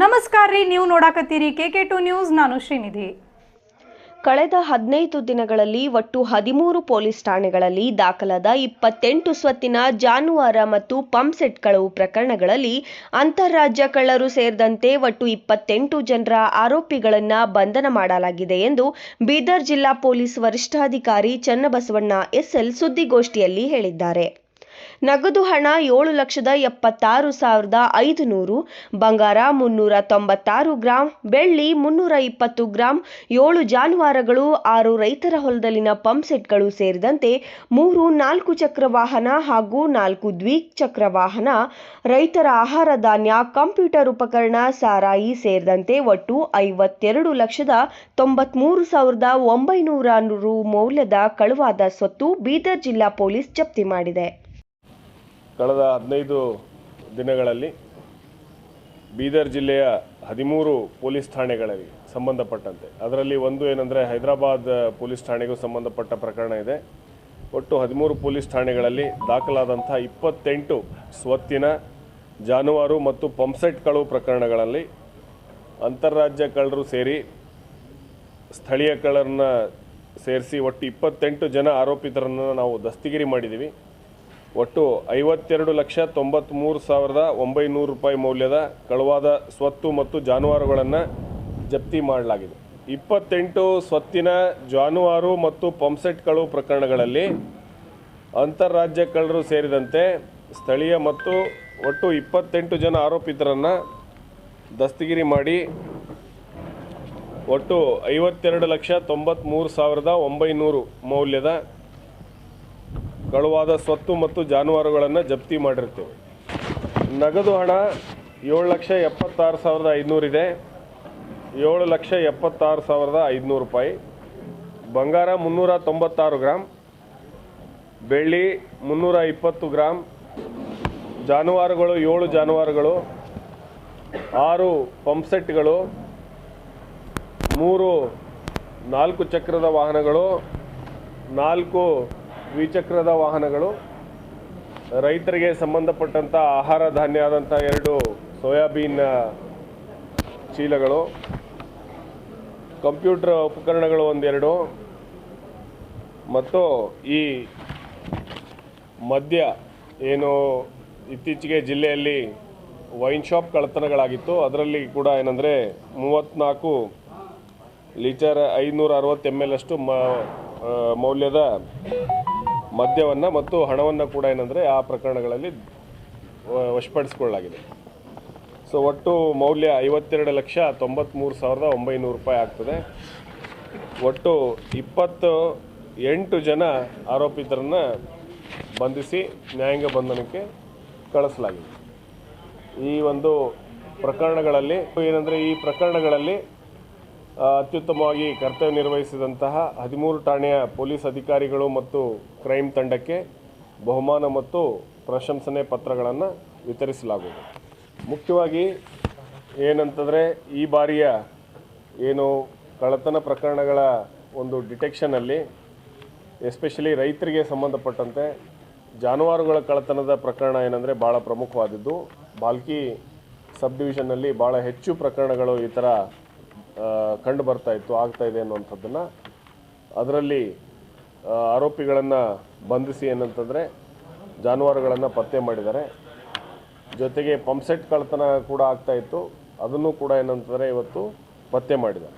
ನಮಸ್ಕಾರ ರೀ, ನೀವು ನೋಡಾಕತ್ತೀರಿ ಕೆ ಕೆ ಟು ನ್ಯೂಸ್, ನಾನು ಶ್ರೀನಿಧಿ. ಕಳೆದ ಹದಿನೈದು ದಿನಗಳಲ್ಲಿ ಒಟ್ಟು ಹದಿಮೂರು ಪೊಲೀಸ್ ಠಾಣೆಗಳಲ್ಲಿ ದಾಖಲಾದ ಇಪ್ಪತ್ತೆಂಟು ಸ್ವತ್ತಿನ ಜಾನುವಾರ ಮತ್ತು ಪಂಪ್ಸೆಟ್ ಕಳವು ಪ್ರಕರಣಗಳಲ್ಲಿ ಅಂತಾರಾಜ್ಯ ಕಳ್ಳರು ಸೇರಿದಂತೆ ಒಟ್ಟು ಇಪ್ಪತ್ತೆಂಟು ಜನರ ಆರೋಪಿಗಳನ್ನು ಬಂಧನ ಮಾಡಲಾಗಿದೆ ಎಂದು ಬೀದರ್ ಜಿಲ್ಲಾ ಪೊಲೀಸ್ ವರಿಷ್ಠಾಧಿಕಾರಿ ಚನ್ನಬಸವಣ್ಣ ಎಸ್ಎಲ್ ಸುದ್ದಿಗೋಷ್ಠಿಯಲ್ಲಿ ಹೇಳಿದ್ದಾರೆ. ನಗದು ಹಣ ಏಳು ಲಕ್ಷದ ಎಪ್ಪತ್ತಾರು ಸಾವಿರದ ಐದು ನೂರು ಬಂಗಾರ ಮುನ್ನೂರ ತೊಂಬತ್ತಾರು ಗ್ರಾಂ, ಬೆಳ್ಳಿ ಮುನ್ನೂರ ಇಪ್ಪತ್ತು ಗ್ರಾಂ, ಏಳು ಜಾನುವಾರುಗಳು, ಆರು ರೈತರ ಹೊಲದಲ್ಲಿನ ಪಂಪ್ಸೆಟ್ಗಳು ಸೇರಿದಂತೆ ಮೂರು ನಾಲ್ಕು ಚಕ್ರ ವಾಹನ ಹಾಗೂ ನಾಲ್ಕು ದ್ವಿಚಕ್ರ ವಾಹನ, ರೈತರ ಆಹಾರ ಧಾನ್ಯ, ಕಂಪ್ಯೂಟರ್ ಉಪಕರಣ ಸಾರಾಯಿ ಸೇರಿದಂತೆ ಒಟ್ಟು ಐವತ್ತೆರಡು ಲಕ್ಷದ ತೊಂಬತ್ಮೂರು ಸಾವಿರದ ಒಂಬೈನೂರ ರು ಮೌಲ್ಯದ ಕಳುವಾದ ಸ್ವತ್ತು ಬೀದರ್ ಜಿಲ್ಲಾ ಪೊಲೀಸ್ ಜಪ್ತಿ ಮಾಡಿದೆ. ಕಳೆದ ಹದಿನೈದು ದಿನಗಳಲ್ಲಿ ಬೀದರ್ ಜಿಲ್ಲೆಯ ಹದಿಮೂರು ಪೊಲೀಸ್ ಠಾಣೆಗಳಲ್ಲಿ ಸಂಬಂಧಪಟ್ಟಂತೆ. ಅದರಲ್ಲಿ ಒಂದು ಏನಂದರೆ ಹೈದರಾಬಾದ್ ಪೊಲೀಸ್ ಠಾಣೆಗೂ ಸಂಬಂಧಪಟ್ಟ ಪ್ರಕರಣ ಇದೆ. ಒಟ್ಟು ಹದಿಮೂರು ಪೊಲೀಸ್ ಠಾಣೆಗಳಲ್ಲಿ ದಾಖಲಾದಂಥ ಇಪ್ಪತ್ತೆಂಟು ಸ್ವತ್ತಿನ ಜಾನುವಾರು ಮತ್ತು ಪಂಪ್ಸೆಟ್ ಕಳವು ಪ್ರಕರಣಗಳಲ್ಲಿ ಅಂತಾರಾಜ್ಯ ಕಳ್ಳರು ಸೇರಿ ಸ್ಥಳೀಯ ಕಳ್ಳರನ್ನ ಸೇರಿಸಿ ಒಟ್ಟು ಇಪ್ಪತ್ತೆಂಟು ಜನ ಆರೋಪಿತರನ್ನು ನಾವು ದಸ್ತಿಗಿರಿ ಮಾಡಿದ್ದೀವಿ. ಒಟ್ಟು ಐವತ್ತೆರಡು ಲಕ್ಷ ತೊಂಬತ್ತ್ಮೂರು ಸಾವಿರದ ಒಂಬೈನೂರು ರೂಪಾಯಿ ಮೌಲ್ಯದ ಕಳುವಾದ ಸ್ವತ್ತು ಮತ್ತು ಜಾನುವಾರುಗಳನ್ನು ಜಪ್ತಿ ಮಾಡಲಾಗಿದೆ. ಇಪ್ಪತ್ತೆಂಟು ಸ್ವತ್ತಿನ ಜಾನುವಾರು ಮತ್ತು ಪಂಪ್ಸೆಟ್ ಕಳುವು ಪ್ರಕರಣಗಳಲ್ಲಿ ಅಂತಾರಾಜ್ಯ ಕಳ್ಳರು ಸೇರಿದಂತೆ ಸ್ಥಳೀಯ ಮತ್ತು ಒಟ್ಟು ಇಪ್ಪತ್ತೆಂಟು ಜನ ಆರೋಪಿತರನ್ನು ದಸ್ತಗಿರಿ ಮಾಡಿ ಒಟ್ಟು ಐವತ್ತೆರಡು ಲಕ್ಷ ತೊಂಬತ್ತ್ಮೂರು ಸಾವಿರದ ಒಂಬೈನೂರು ಮೌಲ್ಯದ ಕಳುವಾದ ಸ್ವತ್ತು ಮತ್ತು ಜಾನುವಾರುಗಳನ್ನು ಜಪ್ತಿ ಮಾಡಿರ್ತೇವೆ. ನಗದು ಹಣ ಏಳು ಲಕ್ಷ ಎಪ್ಪತ್ತಾರು ಸಾವಿರದ ಐದುನೂರಿದೆ ಏಳು ಲಕ್ಷ ಎಪ್ಪತ್ತಾರು ಸಾವಿರದ ಐದುನೂರು ರೂಪಾಯಿ. ಬಂಗಾರ ಮುನ್ನೂರ ತೊಂಬತ್ತಾರು ಗ್ರಾಮ್ ಬೆಳ್ಳಿ ಮುನ್ನೂರ ಇಪ್ಪತ್ತು ಗ್ರಾಮ್ ಜಾನುವಾರುಗಳು ಏಳು ಜಾನುವಾರುಗಳು. ಆರು ಪಂಪ್ಸೆಟ್ಗಳು. ಮೂರು ನಾಲ್ಕು ಚಕ್ರದ ವಾಹನಗಳು. ನಾಲ್ಕು ದ್ವಿಚಕ್ರದ ವಾಹನಗಳು ರೈತರಿಗೆ ಸಂಬಂಧಪಟ್ಟಂಥ ಆಹಾರ ಧಾನ್ಯ ಆದಂಥ ಎರಡು ಸೋಯಾಬೀನ್ ಚೀಲಗಳು. ಕಂಪ್ಯೂಟರ್ ಉಪಕರಣಗಳು ಒಂದೆರಡು. ಮತ್ತು ಈ ಮದ್ಯ ಏನು ಇತ್ತೀಚೆಗೆ ಜಿಲ್ಲೆಯಲ್ಲಿ ವೈನ್ ಶಾಪ್ ಕಳ್ಳತನಗಳಾಗಿತ್ತು. ಅದರಲ್ಲಿ ಕೂಡ ಏನಂದರೆ ಮೂವತ್ತ್ನಾಲ್ಕು ಲೀಟರ್ ಐನೂರ ಅರವತ್ತು ಎಂ ಎಲ್ ಅಷ್ಟು ಮೌಲ್ಯದ ಮದ್ಯವನ್ನು ಮತ್ತು ಹಣವನ್ನು ಕೂಡ ಏನಂದರೆ ಆ ಪ್ರಕರಣಗಳಲ್ಲಿ ವಶಪಡಿಸ್ಕೊಳ್ಳಲಾಗಿದೆ. ಸೊ, ಒಟ್ಟು ಮೌಲ್ಯ ಐವತ್ತೆರಡು ಲಕ್ಷ ತೊಂಬತ್ತ್ಮೂರು ಸಾವಿರದ ಒಂಬೈನೂರು ರೂಪಾಯಿ ಆಗ್ತದೆ. ಒಟ್ಟು ಇಪ್ಪತ್ತು ಎಂಟು ಜನ ಆರೋಪಿತರನ್ನು ಬಂಧಿಸಿ ನ್ಯಾಯಾಂಗ ಬಂಧನಕ್ಕೆ ಕಳಿಸಲಾಗಿದೆ. ಈ ಒಂದು ಪ್ರಕರಣಗಳಲ್ಲಿ ಏನಂದರೆ ಈ ಪ್ರಕರಣಗಳಲ್ಲಿ ಅತ್ಯುತ್ತಮವಾಗಿ ಕರ್ತವ್ಯ ನಿರ್ವಹಿಸಿದಂತಹ ಹದಿಮೂರು ಠಾಣೆಯ ಪೊಲೀಸ್ ಅಧಿಕಾರಿಗಳು ಮತ್ತು ಕ್ರೈಮ್ ತಂಡಕ್ಕೆ ಬಹುಮಾನ ಮತ್ತು ಪ್ರಶಂಸನೆ ಪತ್ರಗಳನ್ನು ವಿತರಿಸಲಾಗುವುದು. ಮುಖ್ಯವಾಗಿ ಏನಂತಂದರೆ ಈ ಬಾರಿಯ ಏನು ಕಳ್ಳತನ ಪ್ರಕರಣಗಳ ಒಂದು ಡಿಟೆಕ್ಷನಲ್ಲಿ ಎಸ್ಪೆಷಲಿ ರೈತರಿಗೆ ಸಂಬಂಧಪಟ್ಟಂತೆ ಜಾನುವಾರುಗಳ ಕಳ್ಳತನದ ಪ್ರಕರಣ ಏನಂದರೆ ಭಾಳ ಪ್ರಮುಖವಾದದ್ದು. ಬಾಲ್ಕಿ ಸಬ್ ಡಿವಿಷನ್ನಲ್ಲಿ ಭಾಳ ಹೆಚ್ಚು ಪ್ರಕರಣಗಳು ಈ ಥರ ಕಂಡು ಬರ್ತಾ ಇತ್ತು, ಆಗ್ತಾ ಇದೆ ಅನ್ನುವಂಥದ್ದನ್ನು. ಅದರಲ್ಲಿ ಆರೋಪಿಗಳನ್ನು ಬಂಧಿಸಿ ಏನಂತಂದರೆ, ಜಾನುವಾರುಗಳನ್ನು ಪತ್ತೆ ಮಾಡಿದ್ದಾರೆ. ಜೊತೆಗೆ ಪಂಪ್ಸೆಟ್ ಕಳ್ತನ ಕೂಡ ಆಗ್ತಾ ಇತ್ತು. ಅದನ್ನು ಕೂಡ ಏನಂತಂದರೆ ಇವತ್ತು ಪತ್ತೆ ಮಾಡಿದ್ದಾರೆ.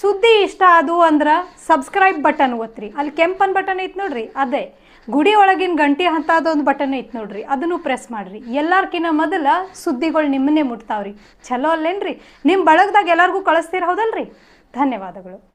ಸುದ್ದಿ ಇಷ್ಟ ಅದು ಅಂದ್ರೆ ಸಬ್ಸ್ಕ್ರೈಬ್ ಬಟನ್ ಒತ್ರಿ. ಅಲ್ಲಿ ಕೆಂಪನ್ ಬಟನ್ ಐತ್ ನೋಡ್ರಿ, ಅದೇ. ಗುಡಿ ಒಳಗಿನ ಗಂಟಿ ಅಂತ ಅದೊಂದು ಬಟನ್ ಐತ್ ನೋಡ್ರಿ, ಅದನ್ನು ಪ್ರೆಸ್ ಮಾಡ್ರಿ. ಎಲ್ಲಾರ್ಕಿನ್ನ ಮೊದಲ ಸುದ್ದಿಗಳು ನಿಮ್ಮನ್ನೇ ಮುಟ್ತಾವ್ರಿ. ಚಲೋ ಅಲ್ಲೇನ್ರಿ? ನಿಮ್ಮ ಬಳಗದಾಗ ಎಲ್ಲಾರ್ಗೂ ಕಳಿಸ್ತೀರ ಹೌದಲ್ರಿ? ಧನ್ಯವಾದಗಳು.